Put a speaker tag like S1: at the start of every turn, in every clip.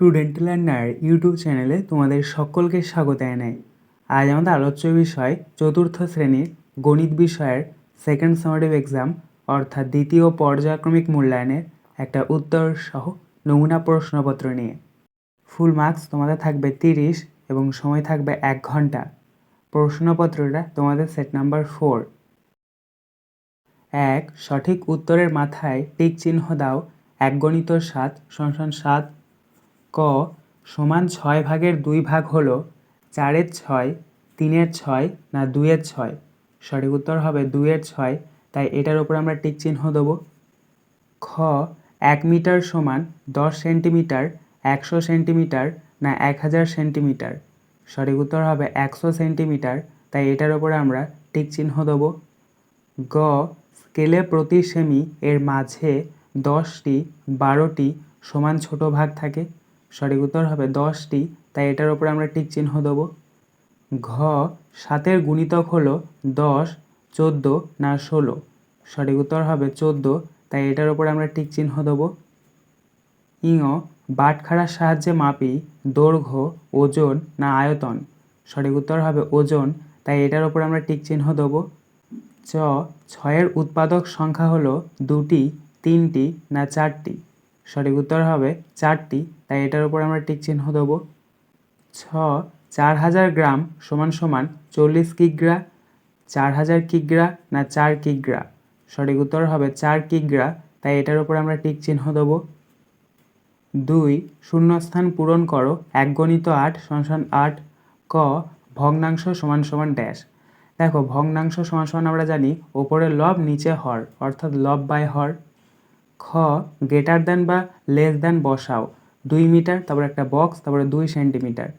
S1: Student learner YouTube চ্যানেলে তোমাদের সকলকে স্বাগত জানাই। আজ আমাদের আলোচ্য বিষয় চতুর্থ শ্রেণির গণিত বিষয়ের সেকেন্ড সামারেটিভ এক্সাম অর্থাৎ দ্বিতীয় পর্যায়ক্রমিক মূল্যায়নের একটা উত্তর সহ নমুনা প্রশ্নপত্র নিয়ে। ফুল মার্কস তোমাদের থাকবে তিরিশ এবং সময় থাকবে এক ঘণ্টা। প্রশ্নপত্রটা তোমাদের সেট নাম্বার ফোর এক, সঠিক উত্তরের মাথায় টিক চিহ্ন দাও, এক গণিত সাত সমান সাত ক সমান ছয় ভাগের দুই ভাগ হলো চারের ছয়, তিনের ছয় না দুইয়ের ছয়? সঠিক উত্তর হবে দুইয়ের ছয়। তাই এটার উপর আমরা টিক চিহ্ন দেবো। খ এক মিটার সমান দশ সেন্টিমিটার, একশো সেন্টিমিটার না এক হাজার সেন্টিমিটার? সঠিক উত্তর হবে একশো সেন্টিমিটার। তাই এটার উপরে আমরা টিক চিহ্ন দেবো। গ স্কেলে প্রতি সেমি এর মাঝে দশটি, বারোটি সমান ছোট ভাগ থাকে। সঠিক উত্তর হবে দশটি, তাই এটার উপরে আমরা টিক চিহ্ন দেবো। ঘ, সাতের গুণিতক হলো দশ, চোদ্দ না ষোলো। সঠিক উত্তর হবে চোদ্দ, তাই এটার উপরে আমরা টিক চিহ্ন দেবো। ইঙ, বাটখারার সাহায্যে মাপি দৈর্ঘ্য, ওজন না আয়তন। সঠিক উত্তর হবে ওজন, তাই এটার উপর আমরা টিক চিহ্ন দেবো। চ, ছয়ের উৎপাদক সংখ্যা হলো দুটি, তিনটি না চারটি। সঠিক উত্তর হবে চারটি। তাই এটার উপর আমরা টিক চিহ্ন দেবো। ছ, চার হাজার গ্রাম সমান সমান চল্লিশ কিগ্রা, চার হাজার কিগ্রা না চার কিগ্রা? সঠিক উত্তর হবে চার কিগ্রা। তাই এটার উপর আমরা টিক চিহ্ন দেবো। দুই, শূন্যস্থান পূরণ করো, এক গণিত আট সমান আট। ক, ভগ্নাংশ সমান সমান ড্যাশ। দেখো, ভগ্নাংশ সমান সমান আমরা জানি, ওপরে লব, নিচে হর, অর্থাৎ লব বাই হর। খ গ্রেটার দেন বা লেস দেন বসাও। দুই মিটার, তারপর একটা বক্স তারপরে দুই সেন্টিমিটার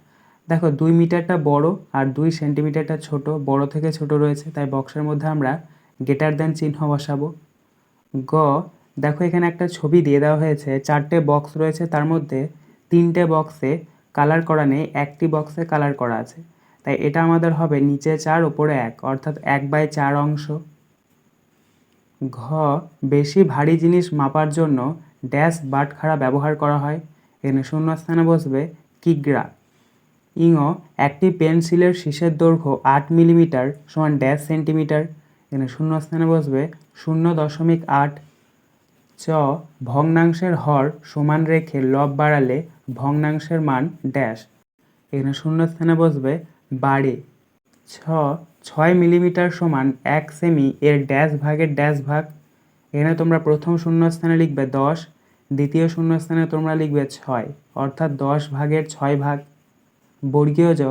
S1: দেখো, দুই মিটারটা বড় আর দুই সেন্টিমিটারটা ছোট। বড় থেকে ছোট রয়েছে, তাই বক্সের মধ্যে আমরা গ্রেটার দেন চিহ্ন বসাবো। গ, দেখো, এখানে একটা ছবি দিয়ে দেওয়া হয়েছে। চারটে বক্স রয়েছে, তার মধ্যে তিনটে বক্সে কালার করা নেই, একটি বক্সে কালার করা আছে। তাই এটা আমাদের হবে নিচে চার ওপরে এক, অর্থাৎ এক বাই চার অংশ। ঘ, বেশি ভারী জিনিস মাপার জন্য ড্যাশ বাটখারা ব্যবহার করা হয়। এখানে শূন্যস্থানে বসবে কিগ্রা। ইঙ, একটি পেন্সিলের শীষের দৈর্ঘ্য আট মিলিমিটার সমান ড্যাশ সেন্টিমিটার। এখানে শূন্যস্থানে বসবে শূন্য দশমিক আট। চ, ভগ্নাংশের হর সমান রেখে লব বাড়ালে ভগ্নাংশের মান ড্যাশ। এখানে শূন্যস্থানে বসবে বাড়ে। ছ ছয় মিলিমিটার সমান এক সেমি এর ড্যাশ ভাগের ড্যাশ ভাগ, এখানে তোমরা প্রথম শূন্যস্থানে লিখবে দশ, দ্বিতীয় শূন্যস্থানে তোমরা লিখবে ছয়, অর্থাৎ দশ ভাগের ছয় ভাগ। বর্গীয় জ,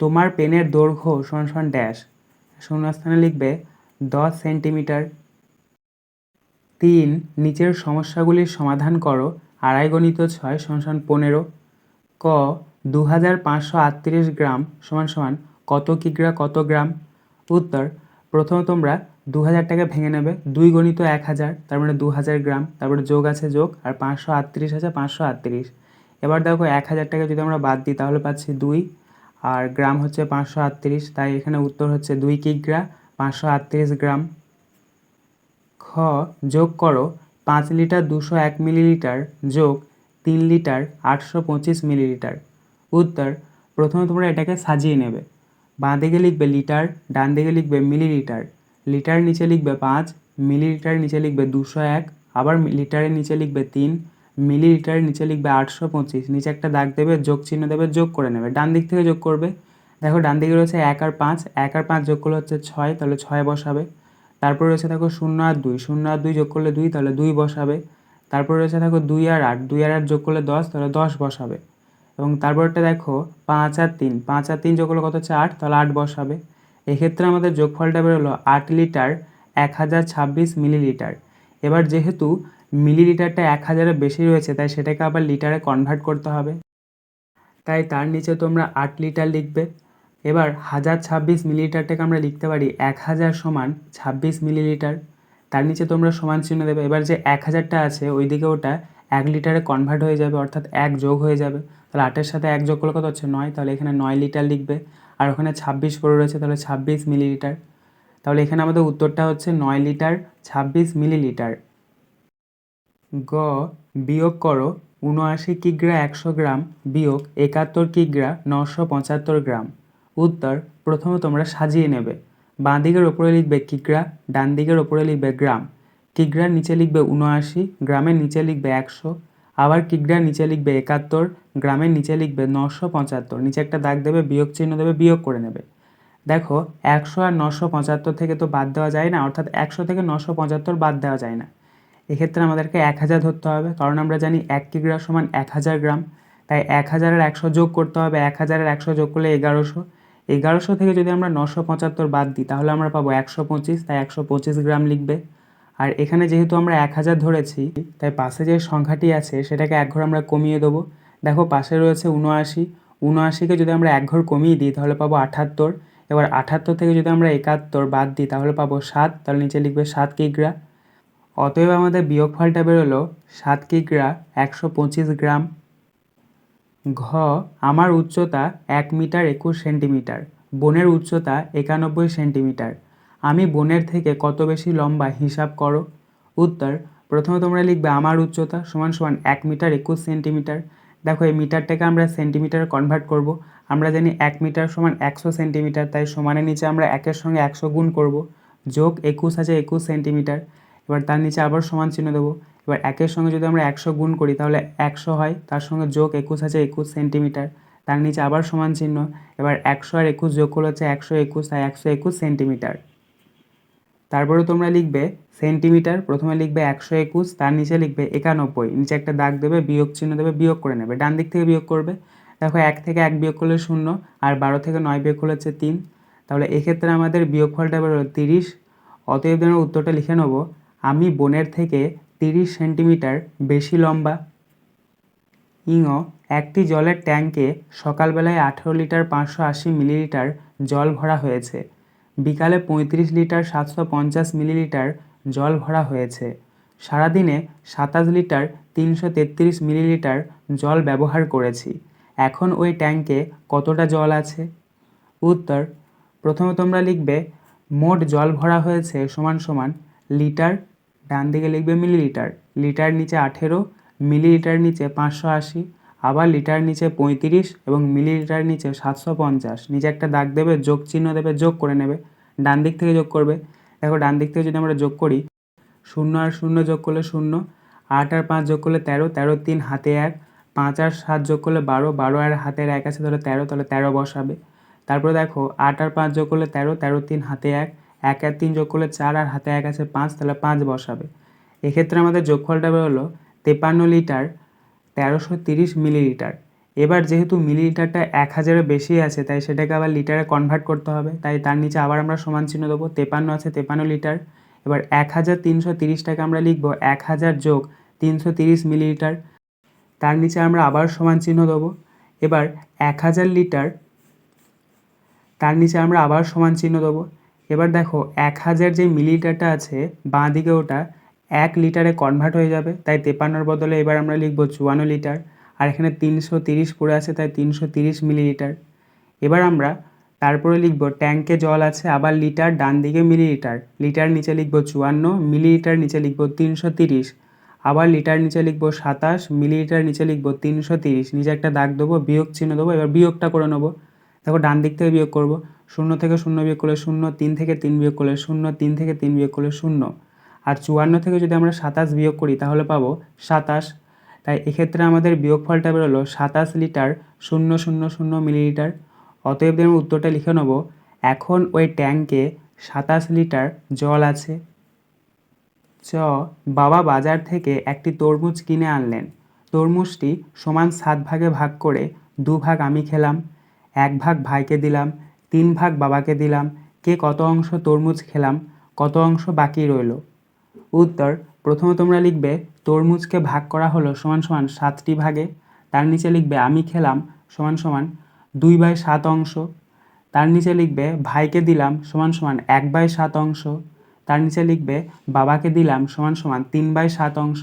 S1: তোমার পেনের দৈর্ঘ্য সমান সমান ড্যাশ, শূন্যস্থানে লিখবে দশ সেন্টিমিটার। তিন, নিচের সমস্যাগুলির সমাধান করো, আড়াই গণিত ছয় সমান সমান পনেরো। ক দু হাজার পাঁচশো আটত্রিশ গ্রাম সমান সমান কত কিগ্রা কত গ্রাম? উত্তর, প্রথমে তোমরা দু হাজার টাকা ভেঙে নেবে, দুই গণিত এক হাজার, তার মানে দু হাজার গ্রাম, তারপরে যোগ আছে যোগ, আর পাঁচশো আটত্রিশ আছে পাঁচশো আটত্রিশ। এবার দেখো এক হাজার টাকা যদি আমরা বাদ দিই, তাহলে পাচ্ছি দুই, আর গ্রাম হচ্ছে পাঁচশো আটত্রিশ, তাই এখানে উত্তর হচ্ছে দুই কিগ্রা, পাঁচশো আটত্রিশ গ্রাম। খ, যোগ করো, পাঁচ লিটার দুশো এক মিলিলিটার, যোগ তিন লিটার আটশো পঁচিশ মিলিলিটার। উত্তর, প্রথমে তোমরা এটাকে সাজিয়ে নেবে। বাঁ দিকে লিখবে লিটার ডান দিকে লিখবে মিলিলিটার। লিটার নিচে লিখবে পাঁচ, মিলিলিটার নিচে লিখবে দুশো এক, আবার লিটারের নিচে লিখবে তিন মিলিলিটারের নিচে লিখবে আটশো পঁচিশ। নিচে একটা দাগ দেবে, যোগ চিহ্ন দেবে, যোগ করে নেবে। ডান দিক থেকে যোগ করবে। দেখো ডান দিকে রয়েছে এক আর পাঁচ, এক আর পাঁচ যোগ করলে হচ্ছে ছয়, তাহলে ছয় বসাবে। তারপর রয়েছে দেখো শূন্য আর দুই, শূন্য আর দুই যোগ করলে দুই, তাহলে দুই বসাবে। তারপর রয়েছে দেখো দুই আর আট, দুই আর আট যোগ করলে দশ, তাহলে দশ বসাবে। এবং তারপরটা দেখো পাঁচ আর তিন, পাঁচ আর তিন যোগ করলে কত হচ্ছে আট? তাহলে আট বসাবে। এক্ষেত্রে আমাদের যোগফলটা বেরোলো আট লিটার এক হাজার ছাব্বিশ মিলিলিটার। এবার যেহেতু মিলিলিটারটা এক হাজারের বেশি রয়েছে, তাই সেটাকে আবার লিটারে কনভার্ট করতে হবে। তাই তার নিচে তোমরা আট লিটার লিখবে। এবার হাজার ছাব্বিশ মিলিলিটারটাকে আমরা লিখতে পারি এক হাজার সমান ছাব্বিশ মিলিলিটার। তার নিচে তোমরা সমান চিহ্ন দেবে। এবার যে এক হাজারটা আছে, ওইদিকে ওটা এক লিটারে কনভার্ট হয়ে যাবে, অর্থাৎ এক যোগ হয়ে যাবে। তাহলে আটের সাথে এক যোগ করলে কত হচ্ছে নয়? তাহলে এখানে নয় লিটার লিখবে। আর ওখানে ছাব্বিশ পড়ে রয়েছে, তাহলে ছাব্বিশ মিলিলিটার। তাহলে এখানে আমাদের উত্তরটা হচ্ছে নয় লিটার ছাব্বিশ মিলিলিটার। গ, বিয়োগ করো উনআশি কিগ্রা একশো গ্রাম বিয়োগ একাত্তর কিগ্রা নশো পঁচাত্তর গ্রাম। উত্তর, প্রথমে তোমরা সাজিয়ে নেবে। বাঁ দিকের ওপরে লিখবে কিগ্রা, ডান দিকের ওপরে লিখবে গ্রাম। কিগ্রার নিচে লিখবে উনআশি গ্রামের নিচে লিখবে একশো আবার কিগ্রার নিচে লিখবে একাত্তর, গ্রামের নিচে লিখবে নশো পঁচাত্তর, নিচে একটা দাগ দেবে, বিয়োগ চিহ্ন দেবে, বিয়োগ করে নেবে। দেখো, একশো আর নশো পঁচাত্তর থেকে তো বাদ দেওয়া যায় না, অর্থাৎ একশো থেকে নশো পঁচাত্তর বাদ দেওয়া যায় না। এক্ষেত্রে আমাদেরকে এক হাজার ধরতে হবে, কারণ আমরা জানি এক কিগ্রা সমান এক হাজার গ্রাম, তাই এক হাজারের একশো যোগ করতে হবে, এক হাজারের একশো যোগ করলে এগারোশো। এগারোশো থেকে যদি আমরা নশো পঁচাত্তর বাদ দিই, তাহলে আমরা পাবো একশো পঁচিশ, তাই একশো পঁচিশ গ্রাম লিখবে। আর এখানে যেহেতু আমরা এক হাজার ধরেছি, তাই পাশে যে সংখ্যাটি আছে সেটাকে এক ঘর আমরা কমিয়ে দেবো। দেখো পাশে রয়েছে উনআশি উনআশিকে যদি আমরা এক ঘর কমিয়ে দিই, তাহলে পাবো আঠাত্তর এবার আঠাত্তর থেকে যদি আমরা একাত্তর বাদ দিই, তাহলে পাবো সাত। তাহলে নিচে লিখবে সাত কিগ্রা। অতএব আমাদের বিয়োগফলটা বেরোলো সাত কিগ্রা একশো পঁচিশ গ্রাম। ঘ, আমার উচ্চতা এক মিটার একুশ সেন্টিমিটার। বনের উচ্চতা একানব্বই সেন্টিমিটার। আমি বোনের থেকে কত বেশি লম্বা হিসাব করো? উত্তর, প্রথমে তোমরা লিখবে আমার উচ্চতা সমান সমান এক মিটার একুশ সেন্টিমিটার। দেখো, এই মিটারটাকে আমরা সেন্টিমিটারে কনভার্ট করব। আমরা জানি এক মিটার সমান একশো সেন্টিমিটার, তাই সমানের নিচে আমরা একের সঙ্গে একশো গুণ করব। যোগ একুশ আছে একুশ সেন্টিমিটার। এবার তার নিচে আবার সমান চিহ্ন দেবো। এবার একের সঙ্গে যদি আমরা একশো গুণ করি, তাহলে একশো হয়। তার সঙ্গে যোগ একুশ আছে একুশ সেন্টিমিটার। তার নিচে আবার সমান চিহ্ন। এবার একশো আর একুশ যোগ করলে হচ্ছে একশো একুশ, তাই একশো একুশ সেন্টিমিটার। তারপরে তোমরা লিখবে সেন্টিমিটার, প্রথমে লিখবে একশো একুশ, তার নিচে লিখবে একানব্বই, নিচে একটা দাগ দেবে, বিয়োগ চিহ্ন দেবে, বিয়োগ করে নেবে, ডান দিক থেকে বিয়োগ করবে। দেখো এক থেকে এক বিয়োগ করলে শূন্য, আর বারো থেকে নয় বিয়োগ করলে হচ্ছে তিন। তাহলে এক্ষেত্রে আমাদের বিয়োগফলটা বেরোলো তিরিশ। অতএব আমরা উত্তরটা লিখে নেব, আমি বোনের থেকে তিরিশ সেন্টিমিটার বেশি লম্বা। ইঙ, একটি জলের ট্যাঙ্কে সকালবেলায় আঠেরো লিটার পাঁচশো আশি মিলিলিটার জল ভরা হয়েছে। বিকালে পঁয়ত্রিশ লিটার সাতশো পঞ্চাশ মিলিলিটার জল ভরা হয়েছে। সারাদিনে সাতাশ লিটার তিনশো তেত্রিশ মিলিলিটার জল ব্যবহার করেছি। এখন ওই ট্যাঙ্কে কতটা জল আছে? উত্তর, প্রথমে তোমরা লিখবে, মোট জল ভরা হয়েছে সমান সমান লিটার, ডান দিকে লিখবে মিলিলিটার, লিটার নিচে আঠেরো, মিলিলিটার নিচে পাঁচশো আশি আবার লিটার নিচে পঁয়ত্রিশ এবং মিলিলিটার নিচে সাতশো পঞ্চাশ। নিচে একটা দাগ দেবে, যোগ চিহ্ন দেবে, যোগ করে নেবে। ডান দিক থেকে যোগ করবে। দেখো, ডান দিক থেকে যদি আমরা যোগ করি, শূন্য আর শূন্য যোগ করলে শূন্য, আট আর পাঁচ যোগ করলে তেরো তেরো তিন হাতে এক, পাঁচ আর সাত যোগ করলে বারো বারো আর হাতের এক আছে, তাহলে তেরো তাহলে তেরো বসাবে। তারপরে দেখো, আট আর পাঁচ যোগ করলে তেরো তেরো তিন হাতে এক এক আর তিন যোগ করলে চার আর হাতে এক আছে পাঁচ, তাহলে পাঁচ বসাবে। এক্ষেত্রে আমাদের যোগফলটা বেরোলো তেপান্ন লিটার তেরোশো তিরিশ মিলিলিটার। এবার যেহেতু মিলিলিটারটা এক হাজারের বেশি আছে, তাই সেটাকে আবার লিটারে কনভার্ট করতে হবে। তাই তার নিচে আবার আমরা সমান চিহ্ন দেবো, তেপান্ন আছে, তেপান্ন লিটার। এবার এক হাজার তিনশো তিরিশটাকে আমরা লিখব, এক হাজার যোগ তিনশো তিরিশ মিলিলিটার। তার নিচে আমরা আবার সমান চিহ্ন দেবো। এবার এক হাজার লিটার, তার নিচে আমরা আবার সমান চিহ্ন দেবো। এবার দেখো, এক হাজার যে মিলিলিটারটা আছে বাঁ দিকে ওটা এক লিটারে কনভার্ট হয়ে যাবে, তাই তেপান্নর বদলে এবার আমরা লিখব চুয়ান্ন লিটার, আর এখানে তিনশো তিরিশ পড়ে আছে, তাই তিনশো তিরিশ মিলিলিটার। এবার আমরা তারপরে লিখব ট্যাঙ্কে জল আছে, আবার লিটার ডান দিকে মিলিলিটার, লিটার নিচে লিখব চুয়ান্ন, মিলিলিটার নিচে লিখব তিনশো তিরিশ, আবার লিটার নিচে লিখব সাতাশ, মিলিলিটার নিচে লিখব তিনশো তিরিশ নিচে একটা দাগ দেবো, বিয়োগ চিহ্ন দেবো, এবার বিয়োগটা করে নেব। দেখো ডান দিক থেকে বিয়োগ করব, শূন্য থেকে শূন্য বিয়োগ করলে শূন্য, তিন থেকে তিন বিয়োগ করলে শূন্য, তিন থেকে তিন বিয়োগ করলে শূন্য। আর চুয়ান্ন থেকে যদি আমরা সাতাশ বিয়োগ করি, তাহলে পাবো সাতাশ। তাই এক্ষেত্রে আমাদের বিয়োগফলটা বেরোলো সাতাশ লিটার শূন্য শূন্য শূন্য মিলিলিটার। অতএব আমি উত্তরটা লিখে নেব, এখন ওই ট্যাঙ্কে সাতাশ লিটার জল আছে। চ, বাবা বাজার থেকে একটি তরমুজ কিনে আনলেন। তরমুজটি সমান সাত ভাগে ভাগ করে দু ভাগ আমি খেলাম, এক ভাগ ভাইকে দিলাম, তিন ভাগ বাবাকে দিলাম, কে কত অংশ তরমুজ খেলাম, কত অংশ বাকি রইল? উত্তর, প্রথমে তোমরা লিখবে, তরমুজকে ভাগ করা হলো সমান সমান সাতটি ভাগে, তার নিচে লিখবে, আমি খেলাম সমান সমান দুই বাই সাত অংশ, তার নিচে লিখবে, ভাইকে দিলাম সমান সমান এক বাই সাত অংশ, তার নিচে লিখবে, বাবাকে দিলাম সমান সমান তিন বাই সাত অংশ।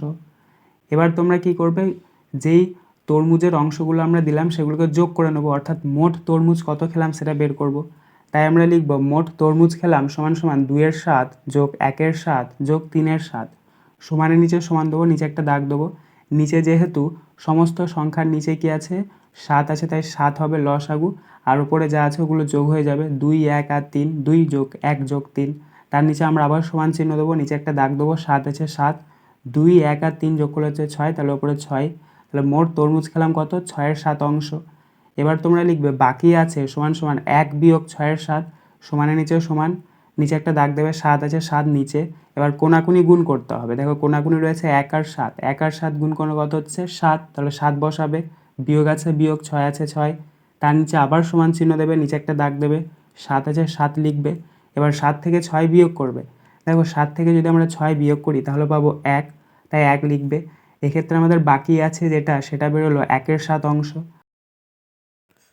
S1: এবার তোমরা কি করবে, যেই তরমুজের অংশগুলো আমরা দিলাম, সেগুলোকে যোগ করে নেব, অর্থাৎ মোট তরমুজ কত খেলাম সেটা বের করব। তাই আমরা লিখব মোট তরমুজ খেলাম সমান সমান দুইয়ের সাত যোগ একের সাত যোগ তিনের সাত। সমানের নিচে সমান দেবো, নিচে একটা দাগ দেবো। নিচে যেহেতু সমস্ত সংখ্যার নিচে কি আছে? সাত আছে, তাই সাত হবে লসাগু আর উপরে যা আছে ওগুলো যোগ হয়ে যাবে দুই, এক আর তিন, দুই যোগ এক যোগ তিন। তার নিচে আমরা আবার সমান চিহ্ন দেবো, নিচে একটা দাগ দেবো, সাত আছে সাত। দুই, এক আর তিন যোগ করলে হচ্ছে ছয়, তাহলে ওপরে ছয়। তাহলে মোট তরমুজ খেলাম কত? ছয়ের সাত অংশ। এবার তোমরা লিখবে, বাকি আছে সমান সমান এক বিয়োগ ছয়ের সাত, সমানের নিচে সমান, নিচে একটা দাগ দেবে, সাত আছে, সাত নিচে। এবার কোনাকুনি গুণ করতে হবে। দেখো কোনাকুনি রয়েছে এক আর সাত। এক আর সাত গুণ কোনো কত হচ্ছে? সাত। তাহলে সাত বসাবে। বিয়োগ আছে, বিয়োগ ছয় আছে, ছয়। তার নিচে আবার সমান চিহ্ন দেবে, নিচে একটা দাগ দেবে, সাত আছে, সাত লিখবে। এবার সাত থেকে ছয় বিয়োগ করবে। দেখো সাত থেকে যদি আমরা ছয় বিয়োগ করি, তাহলে পাবো এক। তাই এক লিখবে। এক্ষেত্রে আমাদের বাকি আছে যেটা, সেটা বেরোলো একের সাত অংশ।